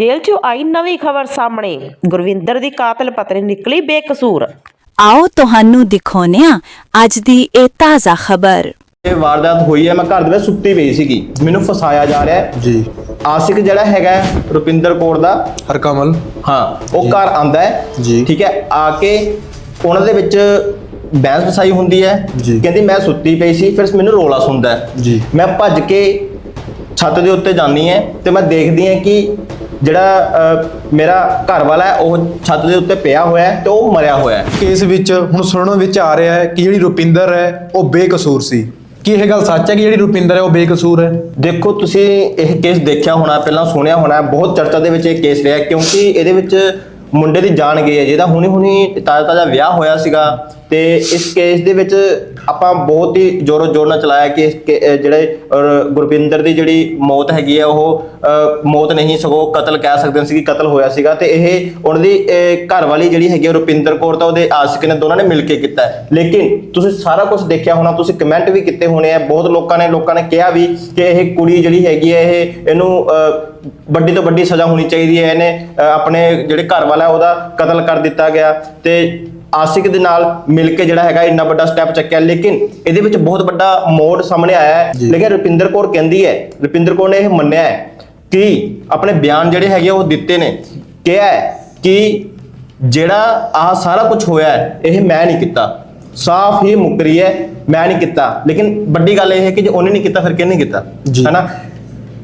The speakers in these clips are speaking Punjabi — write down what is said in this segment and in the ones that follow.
ਜੇਲ੍ਹ 'ਚੋਂ ਆਈ ਨਵੀਂ ਖਬਰ ਸਾਹਮਣੇ। ਗੁਰਵਿੰਦਰ ਦੀ ਕਾਤਲ ਪਤਨੀ ਨਿਕਲੀ ਬੇਕਸੂਰ। ਆਓ ਤੁਹਾਨੂੰ ਦਿਖਾਉਂਦੇ ਹਾਂ ਅੱਜ ਦੀ ਇਹ ਤਾਜ਼ਾ ਖਬਰ। ਇਹ ਵਾਰਦਾਤ ਹੋਈ ਹੈ ਮੈਂ ਘਰ ਦੇ ਵਿੱਚ ਸੁੱਤੀ ਪਈ ਸੀਗੀ। ਮੈਨੂੰ ਫਸਾਇਆ ਜਾ ਰਿਹਾ ਹੈ। ਜੀ। ਆਸਿਕ ਜਿਹੜਾ ਹੈਗਾ ਹੈ, ਰੁਪਿੰਦਰ ਕੌਰ ਦਾ। ਹਰਕਮਲ। ਹਾਂ ਉਹ ਘਰ ਆਂਦਾ ਹੈ। ਜੀ। ਠੀਕ ਹੈ ਆ ਕੇ ਉਹਨਾਂ ਦੇ ਵਿੱਚ ਬਹਿਸ ਵਸਾਈ ਹੁੰਦੀ ਹੈ। ਜੀ। ਕਹਿੰਦੀ ਮੈਂ ਸੁੱਤੀ ਪਈ ਸੀ ਫਿਰ ਮੈਨੂੰ ਰੋਲਾ ਸੁਣਦਾ ਹੈ। ਜੀ। ਮੈਂ ਭੱਜ ਕੇ ਛੱਤ ਦੇ ਉੱਤੇ ਜਾਂਦੀ ਹੈ ਤੇ ਮੈਂ ਦੇਖਦੀ ਹਾਂ ਕਿ ਜਿਹੜਾ ਮੇਰਾ ਘਰ ਵਾਲਾ ਹੈ ਉਹ ਛੱਤ ਦੇ ਉੱਤੇ ਪਿਆ ਹੋਇਆ ਹੈ ਤੇ ਉਹ ਮਰਿਆ ਹੋਇਆ ਹੈ। ਕੇਸ ਵਿੱਚ ਹੁਣ ਸੁਣਨ ਵਿੱਚ ਆ ਰਿਹਾ ਹੈ ਕਿ ਜਿਹੜੀ ਰੁਪਿੰਦਰ ਹੈ ਉਹ ਬੇਕਸੂਰ ਸੀ। ਕੀ ਇਹ ਗੱਲ ਸੱਚ ਹੈ ਕਿ ਜਿਹੜੀ ਰੁਪਿੰਦਰ ਹੈ ਉਹ ਬੇਕਸੂਰ ਹੈ? ਦੇਖੋ ਤੁਸੀਂ ਇਹ ਕੇਸ ਦੇਖਿਆ ਹੋਣਾ ਪਹਿਲਾਂ ਸੁਣਿਆ ਹੋਣਾ ਬਹੁਤ ਚਰਚਾ ਦੇ ਵਿੱਚ ਇਹ ਕੇਸ ਰਿਹਾ ਕਿਉਂਕਿ ਇਹਦੇ ਵਿੱਚ ਮੁੰਡੇ ਦੀ ਜਾਨ ਗਈ ਹੈ। ਜਿਹਦਾ ਹੁਣੀ ਹੁਣੀ ਤਾਜ਼ਾ ਤਾਜ਼ਾ ਵਿਆਹ ਹੋਇਆ ਸੀਗਾ ਤੇ ਇਸ ਕੇਸ ਦੇ ਵਿੱਚ ਆਪਾਂ ਬਹੁਤ ਹੀ ਜ਼ੋਰੋ ਜ਼ੋਰ ਨਾਲ ਚਲਾਇਆ ਕਿ ਇਸ ਕੇ- ਜਿਹੜੇ ਔਰ ਗੁਰਪਿੰਦਰ ਦੀ ਜਿਹੜੀ ਮੌਤ ਹੈਗੀ ਹੈ ਉਹ ਅਹ, ਮੌਤ ਨਹੀਂ ਸਗੋਂ ਕਤਲ ਕਹਿ ਸਕਦੇ ਸੀ ਕਿ ਕਤਲ ਹੋਇਆ ਸੀਗਾ ਤੇ ਇਹ ਉਹਨਾਂ ਦੀ ਅਹ, ਘਰ ਵਾਲੀ ਜਿਹੜੀ ਹੈਗੀ ਆ ਰੁਪਿੰਦਰ ਕੌਰ ਤਾਂ ਉਹਦੇ ਆਸ਼ਿਕ ਨੇ ਦੋਨਾਂ ਨੇ ਮਿਲ ਕੇ ਕੀਤਾ ਹੈ। ਲੇਕਿਨ ਤੁਸੀਂ ਸਾਰਾ ਕੁਝ ਦੇਖਿਆ ਹੋਣਾ ਤੁਸੀਂ ਕਮੈਂਟ ਵੀ ਕੀਤੇ ਹੋਣੇ ਆ ਬਹੁਤ ਲੋਕਾਂ ਨੇ ਲੋਕਾਂ ਨੇ ਕਿਹਾ ਵੀ ਕਿ ਇਹ ਕੁੜੀ ਜਿਹੜੀ ਹੈਗੀ ਹੈ ਇਹ ਇਹਨੂੰ ਅਹ, ਵੱਡੀ ਤੋਂ ਵੱਡੀ ਸਜ਼ਾ ਹੋਣੀ ਚਾਹੀਦੀ ਹੈ ਇਹਨੇ ਅਹ, ਆਪਣੇ ਜਿਹੜੇ ਘਰ ਵਾਲਾ ਉਹਦਾ ਕਤਲ ਕਰ ਦਿੱਤਾ ਗਿਆ ਤੇ ਆਸਿਕ ਦੇ ਨਾਲ ਮਿਲ ਕੇ ਜਿਹੜਾ ਹੈਗਾ ਇੰਨਾ ਵੱਡਾ ਸਟੈਪ ਚੱਕਿਆ। ਲੇਕਿਨ ਇਹਦੇ ਵਿੱਚ ਬਹੁਤ ਵੱਡਾ ਮੋੜ ਸਾਹਮਣੇ ਆਇਆ ਹੈ। ਲੇਕਿਨ ਰੁਪਿੰਦਰ ਕੌਰ ਕਹਿੰਦੀ ਹੈ ਰੁਪਿੰਦਰ ਕੌਰ ਨੇ ਇਹ ਮੰਨਿਆ ਹੈ ਕਿ ਆਪਣੇ ਬਿਆਨ ਜਿਹੜੇ ਹੈਗੇ ਉਹ ਦਿੱਤੇ ਨੇ। ਕਿਹਾ ਹੈ ਕਿ ਜਿਹੜਾ ਆਹ ਸਾਰਾ ਕੁਝ ਹੋਇਆ ਹੈ ਇਹ ਮੈਂ ਨਹੀਂ ਕੀਤਾ। ਸਾਫ਼ ਹੀ ਮੁਕਰੀ ਹੈ ਮੈਂ ਨਹੀਂ ਕੀਤਾ। ਲੇਕਿਨ ਵੱਡੀ ਗੱਲ ਇਹ ਹੈ ਕਿ ਜੇ ਉਹਨੇ ਨਹੀਂ ਕੀਤਾ ਫਿਰ ਕਿਹਨੇ ਕੀਤਾ? ਜੀ। ਹੈਨਾ?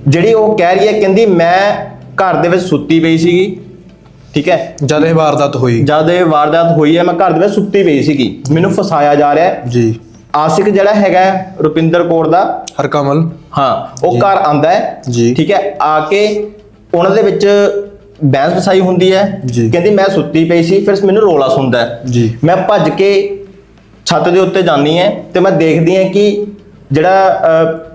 ਜਿਹੜੀ ਉਹ ਕਹਿ ਰਹੀ ਹੈ ਕਹਿੰਦੀ ਮੈਂ ਘਰ ਦੇ ਵਿੱਚ ਸੁੱਤੀ ਪਈ ਸੀਗੀ। ਠੀਕ ਹੈ? ਜਦ ਇਹ ਵਾਰਦਾਤ ਹੋਈ। ਜਦ ਇਹ ਵਾਰਦਾਤ ਹੋਈ ਹੈ ਮੈਂ ਘਰ ਦੇ ਵਿੱਚ ਸੁੱਤੀ ਪਈ ਸੀਗੀ। ਮੈਨੂੰ ਫਸਾਇਆ ਜਾ ਰਿਹਾ ਹੈ। ਜੀ। ਆਸਿਕ ਜਿਹੜਾ ਹੈਗਾ ਰੁਪਿੰਦਰ ਕੌਰ ਦਾ। ਹਰਕਮਲ। ਹਾਂ ਉਹ ਘਰ ਆਂਦਾ ਹੈ। ਜੀ। ਠੀਕ ਹੈ ਆ ਕੇ ਉਹਨਾਂ ਦੇ ਵਿੱਚ ਬਹਿਸ ਵਸਾਈ ਹੁੰਦੀ ਹੈ। ਕਹਿੰਦੀ ਮੈਂ ਸੁੱਤੀ ਪਈ ਸੀ ਫਿਰ ਮੈਨੂੰ ਰੋਲਾ ਸੁਣਦਾ ਹੈ। ਜੀ। ਮੈਂ ਭੱਜ ਕੇ ਛੱਤ ਦੇ ਉੱਤੇ ਜਾਂਦੀ ਹੈ ਤੇ ਮੈਂ ਦੇਖਦੀ ਹਾਂ ਕਿ ਜਿਹੜਾ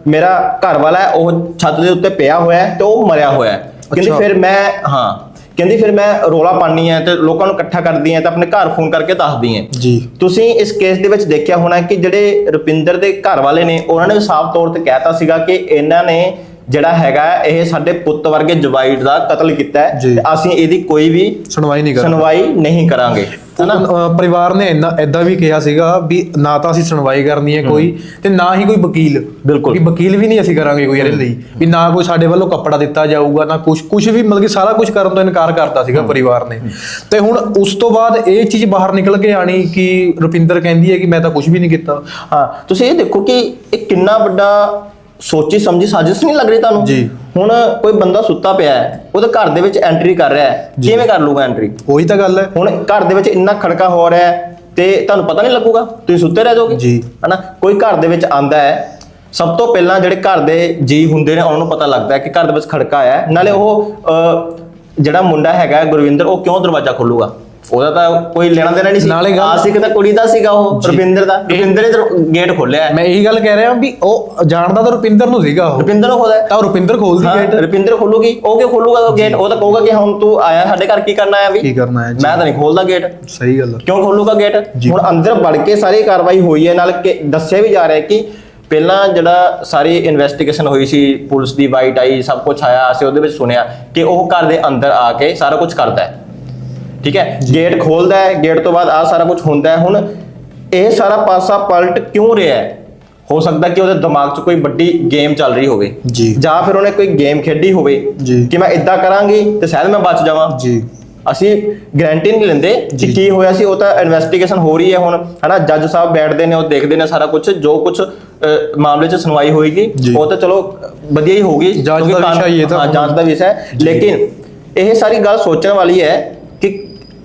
ਮੇਰਾ ਘਰ ਵਾਲਾ ਹੈ ਉਹ ਛੱਤ ਦੇ ਉੱਤੇ ਪਿਆ ਹੋਇਆ ਹੈ ਤੇ ਉਹ ਮਰਿਆ ਹੋਇਆ ਹੈ। ਕਹਿੰਦੀ। ਫਿਰ ਮੈਂ ਹਾਂ ਕਹਿੰਦੀ ਫਿਰ ਮੈਂ ਰੋਲਾ ਪਾਣੀ ਹੈ ਤੇ ਲੋਕਾਂ ਨੂੰ ਇਕੱਠਾ ਕਰਦੀ ਹੈ ਤੇ ਆਪਣੇ ਘਰ ਫੋਨ ਕਰਕੇ ਦੱਸਦੀ ਹੈ। ਜੀ। ਤੁਸੀਂ ਇਸ ਕੇਸ ਦੇ ਵਿੱਚ ਦੇਖਿਆ ਹੋਣਾ ਕਿ ਜਿਹੜੇ ਰੁਪਿੰਦਰ ਦੇ ਘਰ ਵਾਲੇ ਨੇ ਉਹਨਾਂ ਨੇ ਸਾਫ਼ ਤੌਰ ਤੇ ਕਹਿਤਾ ਸੀਗਾ ਕਿ ਇਹਨਾਂ ਨੇ ਜਿਹੜਾ ਹੈਗਾ ਇਹ ਸਾਡੇ ਪੁੱਤ ਵਰਗੇ ਜਵਾਈਡ ਦਾ ਕਤਲ ਕੀਤਾ ਹੈ। ਤੇ ਅਸੀਂ ਇਹਦੀ ਕੋਈ ਵੀ ਸੁਣਵਾਈ ਨਹੀਂ ਸੁਣਵਾਈ ਨਹੀਂ ਕਰਾਂਗੇ। ਹਨਾ ਪਰਿਵਾਰ ਨੇ ਇੰਨਾ ਐਦਾਂ ਵੀ ਕਿਹਾ ਸੀਗਾ ਵੀ ਨਾ ਤਾਂ ਅਸੀਂ ਸੁਣਵਾਈ ਕਰਨੀ ਹੈ ਕੋਈ ਤੇ ਨਾ ਹੀ ਕੋਈ ਵਕੀਲ। ਬਿਲਕੁਲ। ਵੀ ਵਕੀਲ ਵੀ ਨਹੀਂ ਅਸੀਂ ਕਰਾਂਗੇ ਕੋਈ ਇਹਦੇ ਲਈ। ਵੀ ਨਾ ਕੋਈ ਸਾਡੇ ਵੱਲੋਂ ਕੱਪੜਾ ਦਿੱਤਾ ਜਾਊਗਾ ਨਾ ਕੁਝ ਕੁਝ ਵੀ ਮਤਲਬ ਕਿ ਸਾਰਾ ਕੁਝ ਕਰਨ ਤੋਂ ਇਨਕਾਰ ਕਰਤਾ ਸੀਗਾ ਪਰਿਵਾਰ ਨੇ। ਤੇ ਹੁਣ ਉਸ ਤੋਂ ਬਾਅਦ ਇਹ ਚੀਜ਼ ਬਾਹਰ ਨਿਕਲ ਕੇ ਆਣੀ ਕਿ ਰੁਪਿੰਦਰ ਕਹਿੰਦੀ ਹੈ ਕਿ ਮੈਂ ਤਾਂ ਕੁਝ ਵੀ ਨਹੀਂ ਕੀਤਾ। ਹਾਂ ਤੁਸੀਂ ਇਹ ਦੇਖੋ ਕਿ ਇਹ ਕਿੰਨਾ ਵੱਡਾ ਸੋਚੀ ਸਮਝੀ ਸਾਜ਼ਿਸ਼ ਨਹੀਂ ਲੱਗ ਰਹੀ ਤੁਹਾਨੂੰ? ਜੀ। ਹੁਣ ਕੋਈ ਬੰਦਾ ਸੁੱਤਾ ਪਿਆ ਹੈ ਉਹਦੇ ਘਰ ਦੇ ਵਿੱਚ ਐਂਟਰੀ ਕਰ ਰਿਹਾ ਹੈ ਕਿਵੇਂ ਕਰ ਲੂਗਾ ਐਂਟਰੀ ਉਹੀ ਤਾਂ ਗੱਲ ਹੈ। ਹੁਣ ਘਰ ਦੇ ਵਿੱਚ ਇੰਨਾ ਖੜਕਾ ਹੋ ਰਿਹਾ ਹੈ ਤੇ ਤੁਹਾਨੂੰ ਪਤਾ ਨਹੀਂ ਲੱਗੂਗਾ? ਤੁਸੀਂ ਸੁੱਤੇ ਰਹਿ ਜਾਓਗੇ। ਜੀ। ਹਨਾ? ਕੋਈ ਘਰ ਦੇ ਵਿੱਚ ਆਂਦਾ ਹੈ ਸਭ ਤੋਂ ਪਹਿਲਾਂ ਜਿਹੜੇ ਘਰ ਦੇ ਜੀ ਹੁੰਦੇ ਨੇ ਉਹਨਾਂ ਨੂੰ ਪਤਾ ਲੱਗਦਾ ਹੈ ਕਿ ਘਰ ਦੇ ਵਿੱਚ ਖੜਕਾ ਆਇਆ ਹੈ। ਨਾਲੇ ਉਹ ਅਹ, ਜਿਹੜਾ ਮੁੰਡਾ ਹੈਗਾ ਗੁਰਵਿੰਦਰ ਉਹ ਕਿਉਂ ਦਰਵਾਜ਼ਾ ਖੋਲੂਗਾ? ਉਹਦਾ ਤਾਂ ਕੋਈ ਲੈਣਾ ਦੇਣਾ ਨਹੀਂ ਸੀ। ਨਾਲੇ ਗੱਲ- ਆਸਿਕ ਤਾਂ ਕੁੜੀ ਦਾ ਸੀਗਾ ਉਹ ਰੁਪਿੰਦਰ ਦਾ। ਰੁਪਿੰਦਰ ਨੇ ਗੇਟ ਖੋਲਿਆ ਮੈਂ ਇਹੀ ਗੱਲ ਕਹਿ ਰਿਹਾ ਵੀ ਉਹ ਜਾਣਦਾ ਤਾਂ ਰੁਪਿੰਦਰ ਨੂੰ ਸੀਗਾ ਉਹ। ਰੁਪਿੰਦਰ ਨੂੰ ਖੋਲਦਾ ਹੈ ਤਾਂ ਉਹ ਰੁਪਿੰਦਰ ਖੋਲਦੀ ਹਾਂ, ਗੇਟ ਰੁਪਿੰਦਰ ਖੋਲੂਗੀ। ਉਹ ਕਿਉਂ ਖੋਲੂਗਾ ਉਹ ਗੇਟ ਉਹ ਤਾਂ ਕਹੂਗਾ ਕਿ ਹੁਣ ਤੂੰ ਆਇਆ ਸਾਡੇ ਘਰ ਕੀ ਕਰਨਾ ਆਇਆ ਵੀ? ਕੀ ਕਰਨਾ ਹੈ ਜੀ। ਮੈਂ ਤਾਂ ਨਹੀਂ ਖੋਲਦਾ ਗੇਟ ਸਹੀ ਗੱਲ ਹੈ ਕਿਉਂ ਖੋਲੂਗਾ ਗੇਟ। ਹੁਣ ਅੰਦਰ ਵੜ ਕੇ ਸਾਰੀ ਕਾਰਵਾਈ ਹੋਈ ਹੈ ਨਾਲ ਕਿ ਦੱਸਿਆ ਵੀ ਜਾ ਰਿਹਾ ਹੈ ਕਿ ਪਹਿਲਾਂ ਜਿਹੜਾ ਸਾਰੀ ਇਨਵੈਸਟੀਗੇਸ਼ਨ ਹੋਈ ਸੀ ਪੁਲਿਸ ਦੀ ਵਾਈਟ ਆਈ ਸਭ ਕੁਝ ਆਇਆ ਅਸੀਂ ਉਹਦੇ ਵਿੱਚ ਸੁਣਿਆ ਕਿ ਉਹ ਘਰ ਦੇ ਅੰਦਰ ਆ ਕੇ ਸਾਰਾ ਕੁਝ ਕਰਦਾ ਹੈ। ਠੀਕ ਹੈ ਗੇਟ ਖੋਲਦਾ ਹੈ ਗੇਟ ਤੋਂ ਬਾਅਦ ਆ ਸਾਰਾ ਕੁਝ ਹੁੰਦਾ ਹੈ ਹੁਣ ਇਹ ਸਾਰਾ ਪਾਸਾ ਪਲਟ ਕਿਉਂ ਰਿਹਾ ਹੈ ਹੋ ਸਕਦਾ ਕਿ ਉਹਦੇ ਦਿਮਾਗ 'ਚ ਕੋਈ ਵੱਡੀ ਗੇਮ ਚੱਲ ਰਹੀ ਹੋਵੇ ਜੀ। ਜਾਂ ਫਿਰ ਉਹਨੇ ਕੋਈ ਗੇਮ ਖੇਡੀ ਹੋਵੇ। ਕਿ ਮੈਂ ਇਦਾਂ ਕਰਾਂਗੀ ਤੇ ਸ਼ਾਇਦ ਮੈਂ ਬਚ ਜਾਵਾਂ ਜੀ ਅਸੀਂ ਗਾਰੰਟੀ ਨਹੀਂ ਲੈਂਦੇ ਕਿ। ਕੀ ਹੋਇਆ ਸੀ ਉਹ ਤਾਂ ਇਨਵੈਸਟੀਗੇਸ਼ਨ ਹੋ ਰਹੀ ਹੈ ਹੁਣ ਹਨਾ ਜੱਜ ਸਾਹਿਬ ਬੈਠਦੇ ਨੇ ਉਹ ਦੇਖਦੇ ਨੇ ਸਾਰਾ ਕੁਝ ਜੋ ਕੁਝ ਮਾਮਲੇ 'ਚ ਸੁਣਵਾਈ ਹੋਏਗੀ। ਉਹ ਤਾਂ ਚਲੋ ਵਧੀਆ ਹੀ ਹੋਊਗੀ ਜਾਂਚ ਦਾ ਵਿਸ਼ਾ ਇਹ ਤਾਂ। ਜਾਂਚ ਦਾ ਵਿਸ਼ਾ ਹੈ ਲੇਕਿਨ ਇਹ ਸਾਰੀ ਗੱਲ ਸੋਚਣ ਵਾਲੀ ਹੈ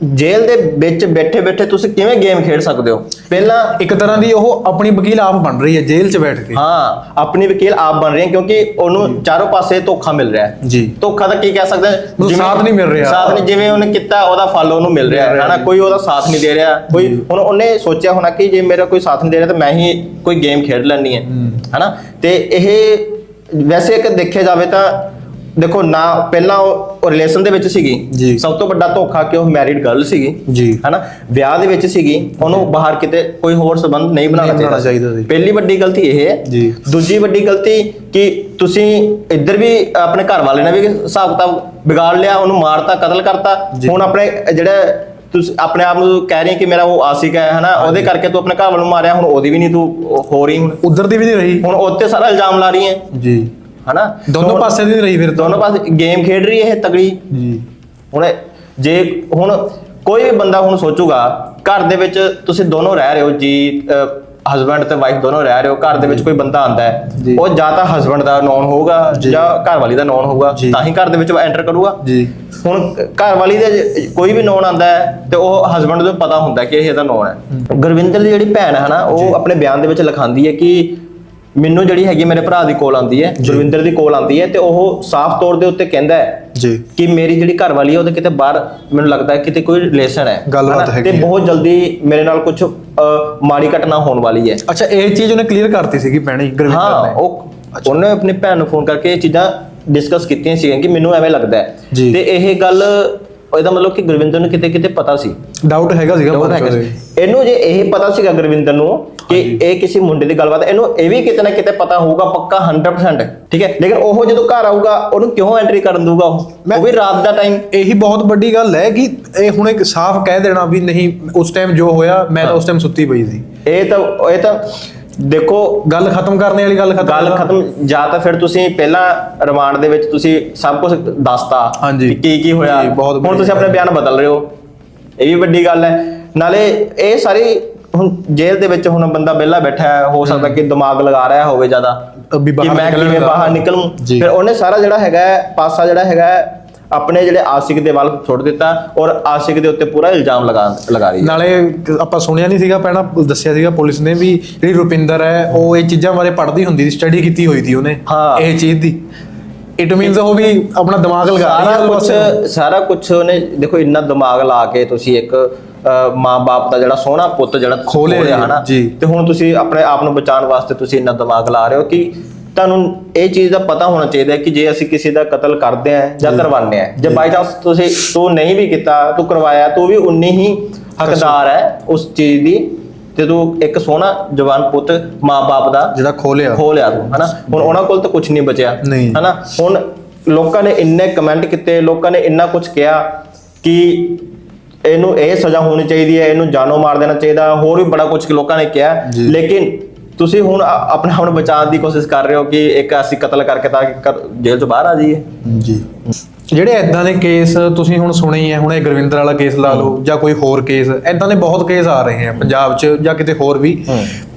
ਜੇਲ੍ਹ ਦੇ ਵਿੱਚ ਬੈਠੇ ਬੈਠੇ ਤੁਸੀਂ ਕਿਵੇਂ ਗੇਮ ਖੇਡ ਸਕਦੇ ਹੋ? ਪਹਿਲਾਂ ਇੱਕ ਤਰ੍ਹਾਂ ਦੀ ਉਹ ਆਪਣੀ ਵਕੀਲ ਆਪ ਬਣ ਰਹੀ ਹੈ ਜੇਲ੍ਹ 'ਚ ਬੈਠ ਕੇ। ਹਾਂ ਆਪਣੀ ਵਕੀਲ ਆਪ ਬਣ ਰਹੇ ਹੈ ਕਿਉਂਕਿ ਉਹਨੂੰ ਚਾਰੋਂ ਪਾਸੇ ਧੋਖਾ ਮਿਲ ਰਿਹਾ ਹੈ। ਜੀ। ਧੋਖਾ ਤਾਂ ਕੀ ਕਹਿ ਸਕਦੇ ਹਾਂ? ਸਾਥ ਨਹੀਂ ਮਿਲ ਰਿਹਾ। ਸਾਥ ਨਹੀਂ ਜਿਵੇਂ ਉਹਨੇ ਕੀਤਾ ਉਹਦਾ ਫਲ ਉਹਨੂੰ ਮਿਲ ਰਿਹਾ। ਹੈ ਹਨਾ। ਕੋਈ ਉਹਦਾ ਸਾਥ ਨਹੀਂ ਦੇ ਰਿਹਾ। ਕੋਈ ਹੁਣ ਉਹਨੇ ਸੋਚਿਆ ਹੋਣਾ ਕਿ ਜੇ ਮੇਰਾ ਕੋਈ ਸਾਥ ਨਹੀਂ ਦੇ ਰਿਹਾ ਤਾਂ ਮੈਂ ਹੀ ਕੋਈ ਗੇਮ ਖੇਡ ਲੈਣੀ ਹੈ। ਹਨਾ ਤੇ ਇਹ ਵੈਸੇ ਇੱਕ ਦੇਖਿਆ ਜਾਵੇ ਤਾਂ ਦੇਖੋ ਨਾ ਪਹਿਲਾਂ ਉਹ ਰਿਲੇਸ਼ਨ ਦੇ ਵਿੱਚ ਸੀਗੀ। ਸਭ ਤੋਂ ਵੱਡਾ ਧੋਖਾ ਕਿ ਉਹ ਮੈਰਿਡ ਗਰਲ ਸੀਗੀ। ਜੀ। ਹਨਾ? ਵਿਆਹ ਦੇ ਵਿੱਚ ਸੀਗੀ। ਉਹਨੂੰ ਬਾਹਰ ਕਿਤੇ ਕੋਈ ਹੋਰ ਸੰਬੰਧ ਨਹੀਂ ਬਣਾਉਣਾ ਚਾਹੀਦਾ ਸੀ। ਪਹਿਲੀ ਵੱਡੀ ਗਲਤੀ ਇਹ ਹੈ। ਦੂਜੀ ਵੱਡੀ ਗਲਤੀ ਕਿ ਤੁਸੀਂ ਇੱਧਰ ਵੀ ਆਪਣੇ ਘਰ ਵਾਲੇ ਨੇ ਵੀ ਹਿਸਾਬ ਕਿਤਾਬ ਵਿਗਾੜ ਲਿਆ ਉਹਨੂੰ ਮਾਰਤਾ ਕਤਲ ਕਰਤਾ। ਹੁਣ ਆਪਣੇ ਜਿਹੜਾ ਤੁਸੀਂ ਆਪਣੇ ਆਪ ਨੂੰ ਕਹਿ ਰਹੀ ਕਿ ਮੇਰਾ ਉਹ ਆਸਿਕ ਹੈ ਹਨਾ? ਉਹਦੇ ਕਰਕੇ ਤੂੰ ਆਪਣੇ ਘਰ ਵਾਲ ਨੂੰ ਮਾਰਿਆ ਹੁਣ ਉਹਦੀ ਵੀ ਨਹੀਂ ਤੂੰ ਹੋ ਰਹੀ ਹੁਣ। ਉਧਰ ਦੀ ਵੀ ਨਹੀਂ ਰਹੀ। ਹੁਣ ਉੱਤੇ ਸਾਰਾ ਇਲਜ਼ਾਮ ਲਾ ਰਹੀ ਹੈ। ਜੀ। ਹਨਾ? ਦੋਨੋਂ ਪਾਸੇ ਦੀ ਰਹੀ ਫਿਰ ਦੋਨੋਂ ਪਾਸੇ ਗੇਮ ਖੇਡ ਰਹੀ ਹੈ ਇਹ ਤਗੜੀ ਜੀ। ਹੁਣ ਜੇ ਹੁਣ ਕੋਈ ਵੀ ਬੰਦਾ ਹੁਣ ਸੋਚੂਗਾ ਘਰ ਦੇ ਵਿੱਚ ਤੁਸੀਂ ਦੋਨੋਂ ਰਹਿ ਰਹੇ ਹੋ ਜੀ ਹਸਬੰਡ ਤੇ ਵਾਈਫ ਦੋਨੋਂ ਰਹਿ ਰਹੇ ਹੋ ਘਰ ਦੇ ਵਿੱਚ ਕੋਈ ਬੰਦਾ ਆਂਦਾ ਹੈ। ਉਹ ਜਾਂ ਤਾਂ ਹਸਬੰਡ ਦਾ ਨੌਨ ਹੋਊਗਾ ਜੀ। ਘਰ ਵਾਲੀ ਦਾ ਨੌਨ ਹੋਊਗਾ। ਤਾਂ ਹੀ ਘਰ ਦੇ ਵਿੱਚ ਐਂਟਰ ਕਰੂਗਾ। ਜੀ। ਹੁਣ ਘਰ ਵਾਲੀ ਦੇ ਕੋਈ ਵੀ ਨੌਨ ਆਂਦਾ ਹੈ ਤੇ ਉਹ ਹਸਬੰਡ ਨੂੰ ਪਤਾ ਹੁੰਦਾ ਕਿ ਇਹ ਇਹਦਾ ਨੌਨ ਹੈ। ਗੁਰਵਿੰਦਰ ਦੀ ਜਿਹੜੀ ਭੈਣ ਹੈ ਨਾ ਉਹ ਆਪਣੇ ਬਿਆਨ ਦੇ ਵਿੱਚ ਲਿਖਾਉਂਦੀ ਹੈ ਕਿ ਮੈਨੂੰ ਜਿਹੜੀ ਹੈਗੀ ਮੇਰੇ ਭਰਾ ਦੀ ਕੋਲ ਆਂਦੀ ਹੈ ਗੁਰਵਿੰਦਰ ਦੀ ਕੋਲ ਆਂਦੀ ਹੈ ਤੇ ਉਹ ਸਾਫ਼ ਤੌਰ ਦੇ ਉੱਤੇ ਕਹਿੰਦਾ ਹੈ ਜੀ। ਕਿ ਮੇਰੀ ਜਿਹੜੀ ਘਰ ਵਾਲੀ ਹੈ ਉਹਦੇ ਕਿਤੇ ਬਾਹਰ ਮੈਨੂੰ ਲੱਗਦਾ ਹੈ ਕਿਤੇ ਕੋਈ ਰਿਲੇਸ਼ਨ ਹੈ। ਗੱਲਬਾਤ ਹਨਾ? ਹੈਗੀ ਤੇ ਹੈ। ਬਹੁਤ ਜਲਦੀ ਮੇਰੇ ਨਾਲ ਕੁਝ ਮਾੜੀ ਘਟਨਾ ਹੋਣ ਵਾਲੀ ਹੈ। ਅੱਛਾ ਇਹ ਚੀਜ਼ ਉਹਨੇ ਕਲੀਅਰ ਕਰਤੀ ਸੀਗੀ ਭੈਣੀ ਗੁਰਵਿੰਦਰ ਹਾਂ ਨੇ? ਉਹ ਉਹਨੇ ਆਪਣੀ ਭੈਣ ਨੂੰ ਫੋਨ ਕਰਕੇ ਇਹ ਚੀਜ਼ਾਂ ਡਿਸਕਸ ਕੀਤੀਆਂ ਸੀਗੀਆਂ ਕਿ ਮੈਨੂੰ ਐਵੇਂ ਲੱਗਦਾ ਹੈ। ਤੇ ਇਹ ਗੱਲ ਇਹਦਾ ਮਤਲਬ ਕਿ ਗੁਰਵਿੰਦਰ ਨੂੰ ਕਿਤੇ ਕਿਤੇ ਪਤਾ ਸੀ। ਡਾਊਟ ਹੈਗਾ ਸੀਗਾ ਉਹ ਮਨ ਹੈਗਾ ਸੀ। ਇਹਨੂੰ ਜੇ ਇਹ ਪਤਾ ਸੀਗਾ ਗੁਰਵਿੰਦਰ ਨੂੰ ਕਿ ਇਹ ਕਿਸੇ ਮੁੰਡੇ ਦੀ ਗੱਲਬਾਤ ਹੈ, ਇਹਨੂੰ ਇਹ ਵੀ ਕਿਤੇ ਨਾ ਕਿਤੇ ਪਤਾ ਹੋਊਗਾ ਪੱਕਾ 100% ਠੀਕ ਹੈ? ਲੇਕਿਨ ਉਹ ਜਦੋਂ ਘਰ ਆਊਗਾ ਉਹਨੂੰ ਕਿਉਂ ਐਂਟਰੀ ਕਰਨ ਦਊਗਾ ਉਹ? ਮੈਂ- ਉਹ ਵੀ ਰਾਤ ਦਾ ਟਾਈਮ ਇਹੀ ਬਹੁਤ ਵੱਡੀ ਗੱਲ ਹੈ ਕਿ ਇਹ ਹੁਣ ਇੱਕ ਸਾਫ਼ ਕਹਿ ਦੇਣਾ ਵੀ ਨਹੀਂ ਉਸ ਟਾਈਮ ਜੋ ਹੋਇਆ ਮੈਂ ਤਾਂ ਉਸ ਟਾਈਮ ਸੁੱਤੀ ਪਈ ਸੀ। ਇਹ ਤਾਂ ਇਹ ਤਾਂ ਦੇਖੋ ਗੱਲ ਖਤਮ ਕਰਨੇ ਵਾਲੀ ਗੱਲ ਖਤਮ ਗੱਲ ਖਤਮ ਜਾਂ ਤਾਂ ਫਿਰ ਤੁਸੀਂ ਪਹਿਲਾਂ ਰਿਮਾਂਡ ਦੇ ਵਿੱਚ ਤੁਸੀਂ ਸਭ ਕੁਝ ਦੱਸਤਾ ਹਾਂਜੀ। ਕਿ ਕੀ ਕੀ ਹੋਇਆ। ਜੀ, ਬਹੁਤ ਹੁਣ ਤੁਸੀਂ ਆਪਣੇ ਬਿਆਨ ਬਦਲ ਰਹੇ ਹੋ। ਇਹ ਵੀ ਵੱਡੀ ਗੱਲ ਹੈ। ਨਾਲੇ ਇਹ ਸਾਰੀ ਹੁਣ ਜੇਲ੍ਹ ਦੇ ਵਿੱਚ ਹੁਣ ਬੰਦਾ ਵਿਹਲਾ ਬੈਠਾ ਹੈ ਹੋ ਸਕਦਾ ਕਿ ਦਿਮਾਗ ਲਗਾ ਰਿਹਾ ਹੋਵੇ ਜ਼ਿਆਦਾ। ਵੀ ਕਿ ਬਾਹਰ ਮੈਂ ਨਿਕਲਣ ਕਿਵੇਂ ਦਾ। ਬਾਹਰ ਨਿਕਲੂੰ। ਜੀ। ਫਿਰ ਉਹਨੇ ਸਾਰਾ ਜਿਹੜਾ ਹੈਗਾ ਹੈ, ਪਾਸਾ ਜਿਹੜਾ ਹੈਗਾ ਹੈ, ਆਪਣੇ ਜਿਹੜੇ ਆਸ਼ਿਕ ਦੇ ਵੱਲ ਛੋੜ ਦਿੱਤਾ ਔਰ ਆਸ਼ਿਕ ਦੇ ਉੱਤੇ ਪੂਰਾ ਇਲਜ਼ਾਮ ਲਗਾ ਲਗਾ ਰਹੀ ਹੈ ਨਾਲੇ ਆਪਾਂ ਸੁਣਿਆ ਨਹੀਂ ਸੀਗਾ ਪਹਿਲਾਂ ਦੱਸਿਆ ਸੀਗਾ ਪੁਲਿਸ ਨੇ ਵੀ ਜਿਹੜੀ ਰੁਪਿੰਦਰ ਹੈ ਉਹ ਇਹ ਚੀਜ਼ਾਂ ਬਾਰੇ ਪੜ੍ਹਦੀ ਹੁੰਦੀ ਸੀ ਸਟੱਡੀ ਕੀਤੀ ਹੋਈ ਸੀ ਉਹਨੇ। ਇਹ ਚੀਜ਼ ਦੀ ਇਟ ਮੀਨਸ ਉਹ ਵੀ ਆਪਣਾ ਦਿਮਾਗ ਲਗਾ ਸਾਰਾ ਕੁਝ। ਸਾਰਾ ਕੁਝ ਉਹਨੇ ਦੇਖੋ ਇੰਨਾ ਦਿਮਾਗ ਲਾ ਕੇ ਤੁਸੀਂ ਇੱਕ ਮਾਂ-ਬਾਪ ਦਾ ਜਿਹੜਾ ਸੋਹਣਾ ਪੁੱਤ ਜਿਹੜਾ ਜੀ, ਹਨਾ। ਤੇ ਹੁਣ ਤੁਸੀਂ ਆਪਣੇ ਆਪ ਨੂੰ ਬਚਾਉਣ ਵਾਸਤੇ ਤੁਸੀਂ ਇੰਨਾ ਦਿਮਾਗ ਲਾ ਰਹੇ ਹੋ ਕਿ ਤੁਹਾਨੂੰ ਇਹ ਚੀਜ਼ ਦਾ ਪਤਾ ਹੋਣਾ ਚਾਹੀਦਾ ਹੈ ਕਿ ਜੇ ਅਸੀਂ ਕਿਸੇ ਦਾ ਕਤਲ ਕਰਦੇ ਆਂ ਜਾਂ ਕਰਵਾਉਂਦੇ ਆਂ ਜੇ ਬਾਈ ਚਾਂਸ ਤੁਸੀਂ ਤੂੰ ਨਹੀਂ ਵੀ ਕੀਤਾ ਤੂੰ ਕਰਵਾਇਆ ਤੂੰ ਵੀ ਉਨੀ ਹੀ ਹੱਕਦਾਰ ਹੈ ਉਸ ਚੀਜ਼ ਦੀ ਤੇ ਤੂੰ ਇੱਕ ਸੋਹਣਾ ਜਵਾਨ ਪੁੱਤ ਮਾਂ-ਬਾਪ ਦਾ ਜਿਹੜਾ ਖੋਹ ਲਿਆ। ਖੋ ਲਿਆ ਤੂੰ ਹਨਾ? ਹੁਣ ਉਹਨਾਂ ਕੋਲ ਤਾਂ ਕੁਝ ਨਹੀਂ ਬਚਿਆ। ਹਨਾ? ਹੁਣ ਲੋਕਾਂ ਨੇ ਇੰਨੇ ਕਮੈਂਟ ਕੀਤੇ ਲੋਕਾਂ ਨੇ ਇੰਨਾ ਕੁਝ ਕਿਹਾ ਕਿ ਇਹਨੂੰ ਇਹ ਸਜ਼ਾ ਹੋਣੀ ਚਾਹੀਦੀ ਹੈ ਇਹਨੂੰ ਜਾਨੋਂ ਮਾਰ ਦੇਣਾ ਚਾਹੀਦਾ ਹੋਰ ਵੀ ਬੜਾ ਕੁਝ ਲੋਕਾਂ ਨੇ ਕਿਹਾ। ਲੇਕਿਨ ਤੁਸੀਂ ਹੁਣ ਆ- ਆਪਣੇ ਆਪ ਨੂੰ ਬਚਾਉਣ ਦੀ ਕੋਸ਼ਿਸ਼ ਕਰ ਰਹੇ ਹੋ ਕਿ ਇੱਕ ਅਸੀਂ ਕਤਲ ਕਰਕੇ ਤਾਂ ਕਿ ਕਰ- ਜੇਲ੍ਹ ਤੋਂ ਬਾਹਰ ਆ ਜਾਈਏ? ਜੀ। ਜਿਹੜੇ ਐਦਾਂ ਦੇ ਕੇਸ ਤੁਸੀਂ ਹੁਣ ਸੁਣੇ ਹੀ ਹੈ ਹੁਣ ਇਹ ਗੁਰਵਿੰਦਰ ਵਾਲਾ ਕੇਸ ਲਾ ਲਓ ਜਾਂ ਕੋਈ ਹੋਰ ਕੇਸ ਐਦਾਂ ਦੇ ਬਹੁਤ ਕੇਸ ਆ ਰਹੇ ਆ ਪੰਜਾਬ 'ਚ ਜਾਂ ਕਿਤੇ ਹੋਰ ਵੀ।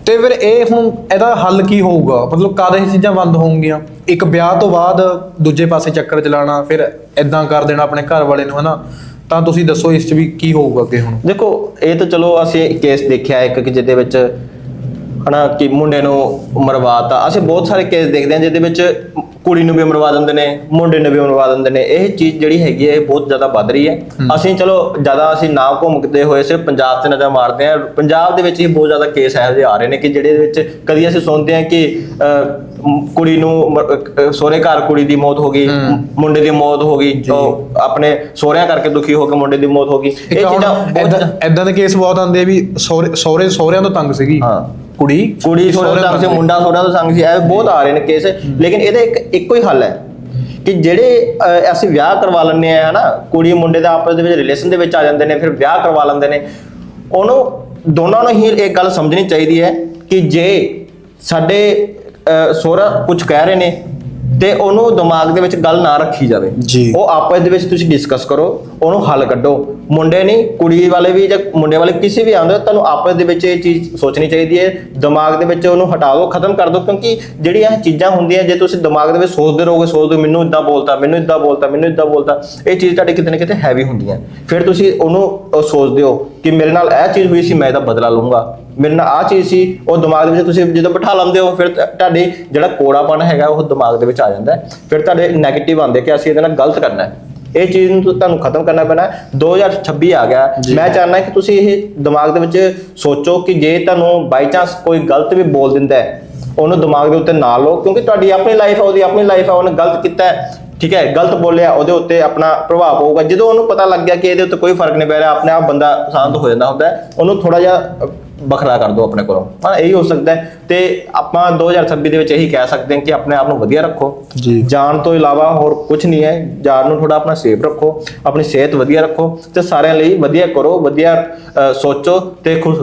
ਤੇ ਫਿਰ ਇਹ ਹੁਣ ਇਹਦਾ ਹੱਲ ਕੀ ਹੋਊਗਾ? ਮਤਲਬ ਕਦ ਇਹ ਚੀਜ਼ਾਂ ਬੰਦ ਹੋਣਗੀਆਂ ਇੱਕ ਵਿਆਹ ਤੋਂ ਬਾਅਦ ਦੂਜੇ ਪਾਸੇ ਚੱਕਰ ਚਲਾਣਾ ਫਿਰ ਐਦਾਂ ਕਰ ਦੇਣਾ ਆਪਣੇ ਘਰ ਵਾਲੇ ਨੂੰ ਹਨਾ? ਤਾਂ ਤੁਸੀਂ ਦੱਸੋ ਇਸ 'ਚ ਵੀ ਕੀ ਹੋਊਗਾ ਅੱਗੇ ਹੁਣ? ਦੇਖੋ ਇਹ ਤਾਂ ਚਲੋ ਅਸੀਂ ਕੇਸ ਦੇਖਿਆ ਇੱਕ ਕਿ ਜਿਹਦੇ ਵਿੱਚ ਹਨਾ ਕਿ ਮੁੰਡੇ ਨੂੰ ਮਰਵਾਤਾ। ਅਸੀਂ ਬਹੁਤ ਸਾਰੇ ਕੇਸ ਦੇਖਦੇ ਹਾਂ ਜਿਹਦੇ ਵਿੱਚ ਕੁੜੀ ਨੂੰ ਵੀ ਮਰਵਾ ਦਿੰਦੇ ਨੇ ਮੁੰਡੇ ਨੂੰ ਵੀ ਮਰਵਾ ਦਿੰਦੇ ਨੇ। ਇਹ ਚੀਜ਼ ਜਿਹੜੀ ਹੈਗੀ ਹੈ ਇਹ ਬਹੁਤ ਜ਼ਿਆਦਾ ਵੱਧ ਰਹੀ ਹੈ। ਅਸੀਂ ਚਲੋ ਜ਼ਿਆਦਾ ਅਸੀਂ ਨਾ ਘੁੰਮਦੇ ਹੋਏ ਸਿਰਫ ਪੰਜਾਬ ਤੇ ਨਜ਼ਰ ਮਾਰਦੇ ਹਾਂ। ਪੰਜਾਬ ਦੇ ਵਿੱਚ ਹੀ ਬਹੁਤ ਜ਼ਿਆਦਾ ਕੇਸ ਇਹੋ ਜਿਹੇ ਆ ਰਹੇ ਨੇ ਕਿ ਜਿਹੜੇ ਦੇ ਵਿੱਚ ਕਦੀ ਅਸੀਂ ਸੁਣਦੇ ਹਾਂ ਕਿ ਕੁੜੀ ਨੂੰ ਸਹੁਰੇ ਘਰ ਕੁੜੀ ਦੀ ਮੌਤ ਹੋ ਗਈ ਮੁੰਡੇ ਦੀ ਮੌਤ ਹੋ ਗਈ ਉਹ ਆਪਣੇ ਸਹੁਰਿਆਂ ਕਰਕੇ ਦੁਖੀ ਹੋ ਕੇ ਮੁੰਡੇ ਦੀ ਮੌਤ ਹੋ ਗਈ। ਇਹ ਐਦਾਂ ਐਦਾਂ ਦੇ ਕੇਸ ਬਹੁਤ ਆਉਂਦੇ ਆ ਵੀ ਸਹੁਰੇ ਸਹੁਰਿਆਂ ਤੋਂ ਤੰਗ ਸੀਗੀ। ਹਾਂ। ਕੁੜੀ ਕੁੜੀ ਸੀ ਤੋਂ ਮੁੰਡਾ ਸੋਹਣਾ ਤੋਂ ਸੰਗ ਸੀ ਇਹ ਬਹੁਤ ਆ ਰਹੇ ਨੇ ਕੇਸ। ਲੇਕਿਨ ਇਹਦਾ ਇੱਕ ਇੱਕੋ ਹੀ ਹੱਲ ਹੈ ਕਿ ਜਿਹੜੇ ਅਸੀਂ ਵਿਆਹ ਕਰਵਾ ਲੈਂਦੇ ਆ ਹਨਾ ਕੁੜੀ ਮੁੰਡੇ ਦਾ ਆਪਸ ਦੇ ਵਿੱਚ ਰਿਲੇਸ਼ਨ ਦੇ ਵਿੱਚ ਆ ਜਾਂਦੇ ਨੇ ਫਿਰ ਵਿਆਹ ਕਰਵਾ ਲੈਂਦੇ ਨੇ। ਉਹਨੂੰ ਦੋਨਾਂ ਨੂੰ ਹੀ ਇਹ ਗੱਲ ਸਮਝਣੀ ਚਾਹੀਦੀ ਹੈ ਕਿ ਜੇ ਸਾਡੇ ਅਹ, ਸਹੁਰਾ ਕੁਝ ਕਹਿ ਰਹੇ ਨੇ ਤੇ ਉਹਨੂੰ ਦਿਮਾਗ ਦੇ ਵਿੱਚ ਗੱਲ ਨਾ ਰੱਖੀ ਜਾਵੇ। ਜੀ। ਉਹ ਆਪਸ ਦੇ ਵਿੱਚ ਤੁਸੀਂ ਡਿਸਕਸ ਕਰੋ ਉਹਨੂੰ ਹੱਲ ਕੱਢੋ। ਮੁੰਡੇ ਨਹੀਂ ਕੁੜੀ ਵਾਲੇ ਵੀ ਜਾਂ ਮੁੰਡੇ ਵਾਲੇ ਕਿਸੇ ਵੀ ਆਉਂਦੇ ਹੋ, ਤੁਹਾਨੂੰ ਆਪਸ ਦੇ ਵਿੱਚ ਇਹ ਚੀਜ਼ ਸੋਚਣੀ ਚਾਹੀਦੀ ਹੈ। ਦਿਮਾਗ ਦੇ ਵਿੱਚ ਉਹਨੂੰ ਹਟਾ ਦਿਓ ਖਤਮ ਕਰ ਦਿਓ ਕਿਉਂਕਿ ਜਿਹੜੀ ਇਹ ਚੀਜ਼ਾਂ ਹੁੰਦੀਆਂ ਜੇ ਤੁਸੀਂ ਦਿਮਾਗ ਦੇ ਵਿੱਚ ਸੋਚਦੇ ਰਹੋਗੇ ਸੋਚਦੇ ਹੋ, ਮੈਨੂੰ ਇਦਾਂ ਬੋਲਤਾ ਮੈਨੂੰ ਇਦਾਂ ਬੋਲਤਾ ਮੈਨੂੰ ਇਦਾਂ ਬੋਲਤਾ ਇਹ ਚੀਜ਼ ਤੁਹਾਡੇ ਕਿਤੇ ਨਾ ਕਿਤੇ ਹੈਵੀ ਹੁੰਦੀਆਂ। ਫਿਰ ਤੁਸੀਂ ਉਹਨੂੰ ਅਹ, ਸੋਚਦੇ ਹੋ। ਕਿ ਮੇਰੇ ਨਾਲ ਇਹ ਚੀਜ਼ ਹੋਈ ਸੀ ਮੈਂ ਇਹਦਾ ਬਦਲਾ ਲਵਾਂਗਾ ਮੇਰੇ ਨਾਲ ਆ ਚੀਜ਼ ਸੀ ਉਹ ਦਿਮਾਗ ਦੇ ਵਿੱਚ ਤੁਸੀਂ ਜਦੋਂ ਬਿਠਾ ਲੈਂਦੇ ਹੋ ਫਿਰ ਤੁਹਾਡੇ ਜਿਹੜਾ ਕੋੜਾਪਨ ਹੈਗਾ ਉਹ ਦਿਮਾਗ ਦੇ ਵਿੱਚ ਆ ਜਾਂਦਾ ਫਿਰ ਤੁਹਾਡੇ 네ਗੇਟਿਵ ਆਉਂਦੇ ਕਿ ਅਸੀਂ ਇਹਦੇ ਨਾਲ ਗਲਤ ਕਰਨਾ ਹੈ। ਇਹ ਚੀਜ਼ ਨੂੰ ਤੁਹਾਨੂੰ ਖਤਮ ਕਰਨਾ ਪੈਣਾ ਹੈ। 2026 ਆ ਗਿਆ। ਮੈਂ ਚਾਹੁੰਦਾ ਕਿ ਤੁਸੀਂ ਇਹ ਦਿਮਾਗ ਦੇ ਵਿੱਚ ਸੋਚੋ ਕਿ ਜੇ ਤੁਹਾਨੂੰ ਬਾਈ ਚਾਂਸ ਕੋਈ ਗਲਤ ਵੀ ਬੋਲ ਦਿੰਦਾ ਹੈ ਉਹਨੂੰ ਦਿਮਾਗ ਦੇ ਉੱਤੇ ਨਾ ਲਓ ਕਿਉਂਕਿ ਤੁਹਾਡੀ ਆਪਣੀ ਲਾਈਫ ਹੈ ਉਹਦੀ ਆਪਣੀ ਲਾਈਫ ਹੈ ਉਹਨੇ ਗਲਤ ਕੀਤਾ ਹੈ। ਠੀਕ ਹੈ ਗਲਤ ਬੋਲਿਆ ਉਹਦੇ ਉੱਤੇ ਆਪਣਾ ਪ੍ਰਭਾਵ ਪਊਗਾ। ਜਦੋਂ ਉਹਨੂੰ ਪਤਾ ਲੱਗ ਗਿਆ ਕਿ ਇਹਦੇ ਉੱਤੇ ਕੋਈ ਫ਼ਰਕ ਨਹੀਂ ਪੈ ਰਿਹਾ ਆਪਣੇ ਆਪ ਬੰਦਾ ਸ਼ਾਂਤ ਹੋ ਜਾਂਦਾ ਹੁੰਦਾ ਉਹਨੂੰ ਥੋੜਾ ਜਿਹਾ ਵੱਖਰਾ ਕਰ ਦਿਓ ਆਪਣੇ ਕੋਲੋਂ। ਹਾਂ ਇਹੀ ਹੋ ਸਕਦਾ ਹੈ। ਤੇ ਆਪਾਂ 2026 ਦੇ ਵਿੱਚ ਇਹੀ ਕਹਿ ਸਕਦੇ ਹਾਂ ਕਿ ਆਪਣੇ ਆਪ ਨੂੰ ਵਧੀਆ ਰੱਖੋ। ਜੀ। ਜਾਨ ਤੋਂ ਇਲਾਵਾ ਹੋਰ ਕੁਝ ਨਹੀਂ ਹੈ। ਜਾਨ ਨੂੰ ਥੋੜਾ ਆਪਣਾ ਸੇਫ ਰੱਖੋ ਆਪਣੀ ਸਿਹਤ ਵਧੀਆ ਰੱਖੋ ਤੇ ਸਾਰਿਆਂ ਲਈ ਵਧੀਆ ਕਰੋ ਵਧੀਆ ਸੋਚੋ ਤੇ ਖੁਸ਼